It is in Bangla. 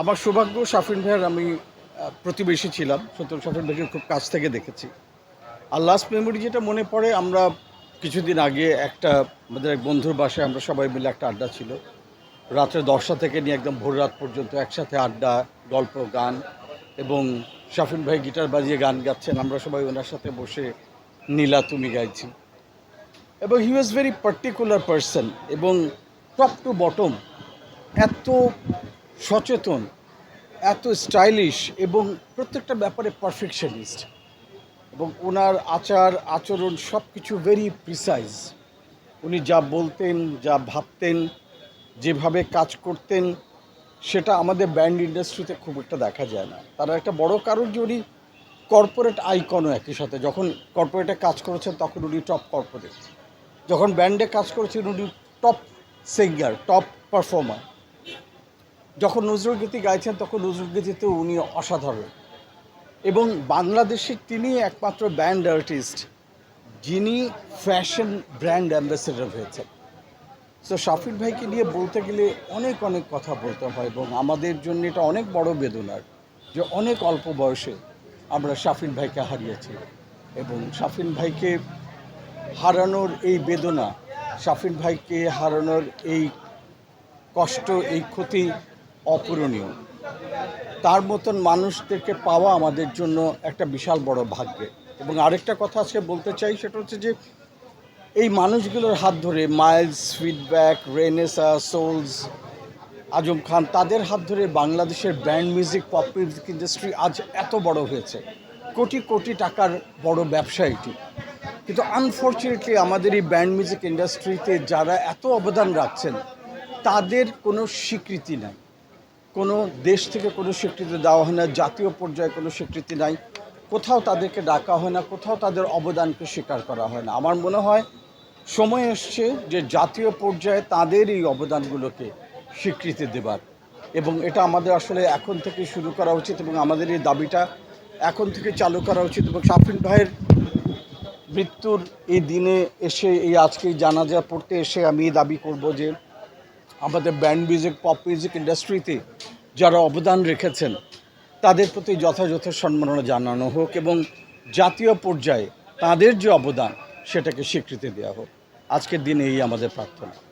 আমার সৌভাগ্য সাফিন ভাইয়ের আমি প্রতিবেশী ছিলাম। সুতরাং সাফিন ভাইকে খুব কাছ থেকে দেখেছি। আর লাস্ট মেমোরি যেটা মনে পড়ে, আমরা কিছুদিন আগে একটা আমাদের এক বন্ধুর বাসায় আমরা সবাই মিলে একটা আড্ডা ছিল। রাত্রে দশটা থেকে নিয়ে একদম ভোর রাত পর্যন্ত একসাথে আড্ডা, গল্প, গান এবং শাফিন ভাই গিটার বাজিয়ে গান গাচ্ছেন। আমরা সবাই ওনার সাথে বসে নীলা তুমি গাইছি। এবং he was very particular person এবং টপ টু বটম এত সচেতন, এত স্টাইলিশ এবং প্রত্যেকটা ব্যাপারে পারফেকশনিস্ট এবং ওনার আচার, আচরণ সব কিছু ভেরি প্রিসাইজ উনি যা বলতেন, যা ভাবতেন, যেভাবে কাজ করতেন, সেটা আমাদের ব্যান্ড ইন্ডাস্ট্রিতে খুব একটা দেখা যায় না। তার একটা বড় কারণ যে উনি কর্পোরেট আইকনও একই সাথে। যখন কর্পোরেটে কাজ করেছেন, তখন উনি টপ কর্পোরেট যখন ব্যান্ডে কাজ করেছেন, উনি টপ সিঙ্গার টপ পারফর্মার যখন নজরুল গীতি গাইছেন, তখন নজরুল গীতিতে উনি অসাধারণ। এবং বাংলাদেশে তিনি একমাত্র ব্যান্ড আর্টিস্ট, যিনি ফ্যাশন ব্র্যান্ড অ্যাম্বাসেডর হয়েছেন। তো শাফিক ভাইকে নিয়ে বলতে গেলে অনেক অনেক কথা বলতে হয় এবং আমাদের জন্য এটা অনেক বড় বেদনার যে অনেক অল্প বয়সে আমরা শাফিন ভাইকে হারিয়েছি এবং শাফিন ভাইকে হারানোর এই বেদনা শাফিন ভাইকে হারানোর এই কষ্ট, এই ক্ষতি অপূরণীয়। তার মতন মানুষদেরকে পাওয়া আমাদের জন্য একটা বিশাল বড় ভাগ্যের এবং আরেকটা কথা আজকে বলতে চাই, সেটা হচ্ছে যে এই মানুষগুলোর হাত ধরে Miles, Feedback Renaissance Souls, Azam Khan, তাদের হাত ধরে বাংলাদেশের band music, pop music industry আজ এত বড় হয়েছে। কোটি কোটি টাকার বড় ব্যবসা এটি। কিন্তু আনফর্চুনেটলি আমাদের এই ব্যান্ড মিউজিক ইন্ডাস্ট্রিতে যারা এত অবদান রাখছেন, তাদের কোনো স্বীকৃতি নাই। কোনো দেশ থেকে কোনো স্বীকৃতি দেওয়া হয় না, জাতীয় পর্যায়ে কোনো স্বীকৃতি নাই। কোথাও তাদেরকে ডাকা হয় না, কোথাও তাদের অবদানকে স্বীকার করা হয় না। আমার মনে হয় সময় এসছে যে জাতীয় পর্যায়ে তাদের এই অবদানগুলোকে স্বীকৃতি দেবার। এবং এটা আমাদের আসলে এখন থেকে শুরু করা উচিত এবং আমাদের এই দাবিটা এখন থেকে চালু করা উচিত। এবং শাফিন ভাইয়ের মৃত্যুর এই দিনে এসে, এই আজকে জানাজা পড়তে এসে আমি দাবি করব যে আমাদের ব্যান্ড মিউজিক, পপ মিউজিক ইন্ডাস্ট্রিতে যারা অবদান রেখেছেন, তাদের প্রতি যথাযথ সম্মাননা জানানো হোক এবং জাতীয় পর্যায়ে তাদের যে অবদান, সেটাকে স্বীকৃতি দেওয়া হোক। আজকের দিনে এই আমাদের প্রার্থনা।